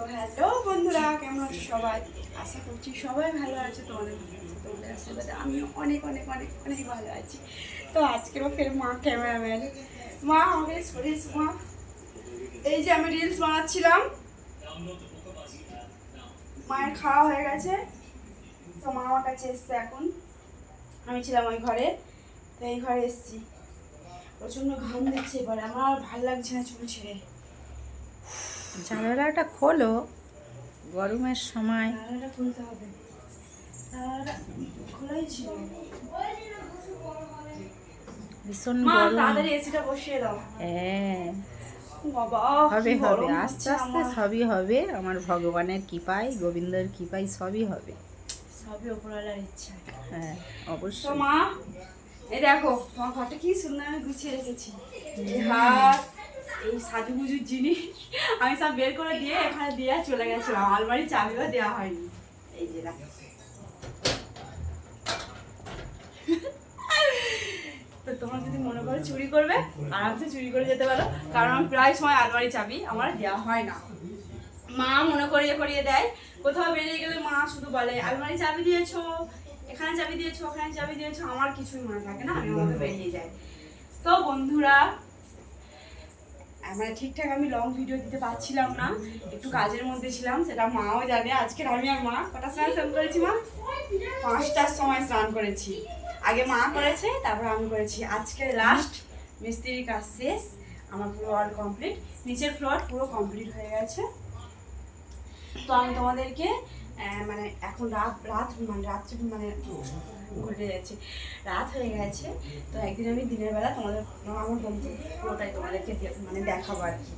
তো হ্যালো বন্ধুরা কেমন আছো সবাই? আশা করছি সবাই ভালো আছে তোমাদের তোমাদের আশীর্বাদে। আমিও অনেক অনেক অনেক অনেক ভালো আছি। তো আজকেরও ফের মা ক্যামেরাম্যান মা আমাকে সরিস মা। এই যে আমি রিলস বানাচ্ছিলাম মায়ের খাওয়া হয়ে গেছে। তো মা আমার কাছে এসছে এখন। আমি ছিলাম ওই ঘরে তো এই ঘরে এসছি। প্রচণ্ড ঘাম দিচ্ছে এবারে আমার আর ভালো লাগছে না চুল ছেড়ে। জানালাটা খোলো। গরমের সময়। ভীষণ গরম। হ্যাঁ। হবে হবে। আস্তে আস্তে সবই হবে। আমার ভগবানের কৃপায় গোবিন্দর কৃপায় সবই হবে। সবই ওপরওয়ালার ইচ্ছা। হ্যাঁ অবশ্যই। মা এই দেখো তোমার ঘরটা কি সুন্দর গুছিয়ে রেখেছি। হাত এই সাজুগুজুর জিনিস আমি সব বের করে দিয়ে এখানে দিয়ে চলে গেছিলাম। আলমারি চাবিও দেওয়া হয়নি। এই যে তো তোমরা যদি মনে করো চুরি করবে, আরামসে চুরি করে যেতে পারো। কারণ আমি প্রায় সময় আলমারি চাবি আমার দেওয়া হয় না। মা মনে করিয়ে করিয়ে দেয়, কোথাও বেরিয়ে গেলে মা শুধু বলে, আলমারি চাবি দিয়েছ, এখানে চাবি দিয়েছ, ওখানে চাবি দিয়েছ। আমার কিছুই মনে থাকে না, আমি আমাকে বেরিয়ে যাই। তো বন্ধুরা মানে ঠিকঠাক আমি লং ভিডিও দিতে পারছিলাম না, একটু কাজের মধ্যে ছিলাম, সেটা মাও জানে আজকে আমি আর মা কটা সময় স্নান করেছি মা? পাঁচটার সময় স্নান করেছি। আগে মা করেছে, তারপর আমি করেছি। আজকে লাস্ট মিস্ত্রির কাজ শেষ, আমার পুরো অল কমপ্লিট নিচের ফ্লোর পুরো কমপ্লিট হয়ে গেছে। তো আমি তোমাদেরকে মানে এখন রাত রাত মানে রাত্রি মানে ঘটে যাচ্ছে। রাত হয়ে গেছে তো একদিন আমি দিনের বেলা তোমাদের আমার বন্ধু পুরোটাই তোমাদেরকে মানে দেখাবো আর কি।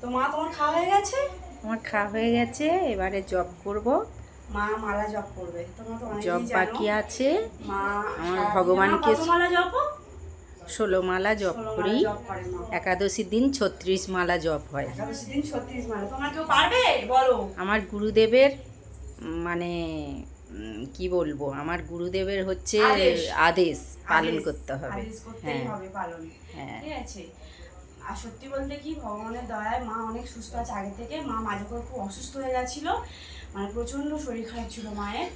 তো মা তোমার খাওয়া হয়ে গেছে? আমার খাওয়া হয়ে গেছে এবারে জব করব। মা মালা জপ করবে। তোমরা তো জব বাকি আছে। মা আমার ভগবানকে মালা জপ? ষোলো মালা জব জপ করে একাদশী দিন ছত্রিশ মালা জব হয়। একাদশী দিন ছত্রিশ মালা। তোমরা কেউ পারবে? বলো। আমার গুরুদেবের মানে কি বলব? আমার গুরুদেবের হচ্ছে আদেশ। পালন করতে হবে। হ্যাঁ। হবে পালন। হ্যাঁ। ঠিক আছে? আর সত্যি বলতে কি ভগবানের দয়ায় মা অনেক সুস্থ আছে। আগে থেকে মা মাঝে করে খুব অসুস্থ হয়ে গেছিল। মানে প্রচণ্ড শরীর খারাপ ছিল মায়ের।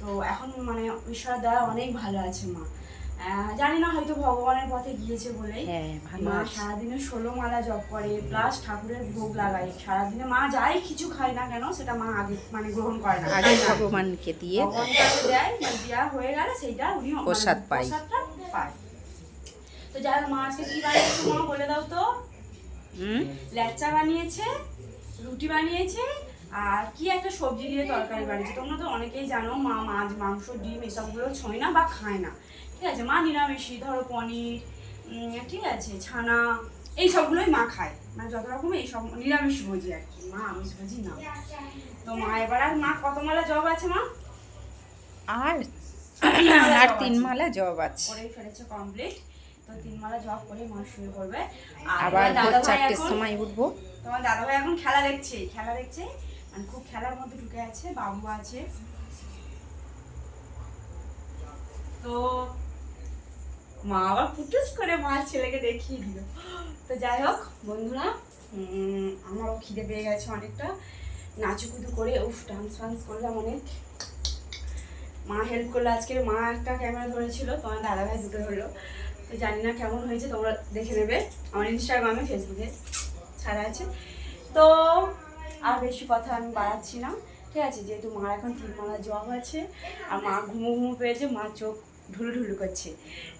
তো এখন মানে ঈশ্বরের দয়া অনেক ভালো আছে মা। জানি না হয়তো ভগবানের পথে গিয়েছে বলেই। হ্যাঁ মা সারাদিনে ষোলো মালা জপ করে প্লাস ঠাকুরের ভোগ লাগায়। সারাদিনে মা যাই কিছু খায় না কেন সেটা মা আগে মানে গ্রহণ করে না। আগে ভগবানকে দিয়ে দেয় দেওয়া হয়ে গেলে সেইটা উনি মানে প্রসাদ পায়। প্রসাদটা পায়। তো যারা মা আজকে কি বানিয়েছে মা বলে দাও তো। হুম? ল্যাচা বানিয়েছে রুটি বানিয়েছে আর কি একটা সবজি দিয়ে তরকারি বানিয়েছে। তোমরা তো অনেকেই জানো মা মাছ মাংস ডিম এসবগুলো ছোঁয় না বা খায় না। ঠিক আছে মা নিরামিষই ধরো পনির ঠিক আছে ছানা এই সবগুলোই মা খায়। মানে যত রকম এই সব নিরামিষ ভোজি আর কি। মা আমিষ ভোজি না। তো মা এবার আর মা কত মালা জব আছে মা? আর আর তিন। মালা জব আছে। করেই ফেলেছে কমপ্লিট তো তিন মালা জব করে মা শুয়ে পড়বে। আবার ভোর চারটের এখন- সময় উঠবো। তোমার দাদাভাই এখন খেলা দেখছে। খেলা দেখছে। মানে খুব খেলার মধ্যে ঢুকে আছে বাবু আছে তো মা আবার ফুটুস করে মার ছেলেকে দেখিয়ে দিল। তো যাই হোক, বন্ধুরা আমারও খিদে পেয়ে গেছে অনেকটা। নাচুকুদু করে, উফ ডান্স ফান্স করলাম অনেক। মা হেল্প করল, আজকে মা একটা ক্যামেরা ধরেছিল, তোমার দাদাভাই দুটো ধরলো। তো জানি না কেমন হয়েছে, তোমরা দেখে নেবে। আমার ইনস্টাগ্রামে ফেসবুকে ছাড়া আছে। তো আর বেশি কথা আমি বাড়াচ্ছি না। ঠিক আছে, যেহেতু মার এখন তিন মালা জব আছে আর মা ঘুমো ঘুমো পেয়েছে, মা চোখ ঢুলু ঢুলু করছে।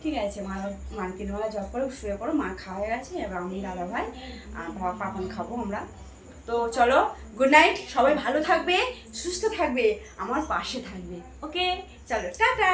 ঠিক আছে, মা মার তিনবেলা জব করো শুয়ে পড়ো, মা খাওয়া হয়ে গেছে, এবার আমি দাদা ভাই আর বাবা পাপন খাব আমরা। তো চলো গুড নাইট সবাই ভালো থাকবে, সুস্থ থাকবে, আমার পাশে থাকবে ওকে চলো, টাটা!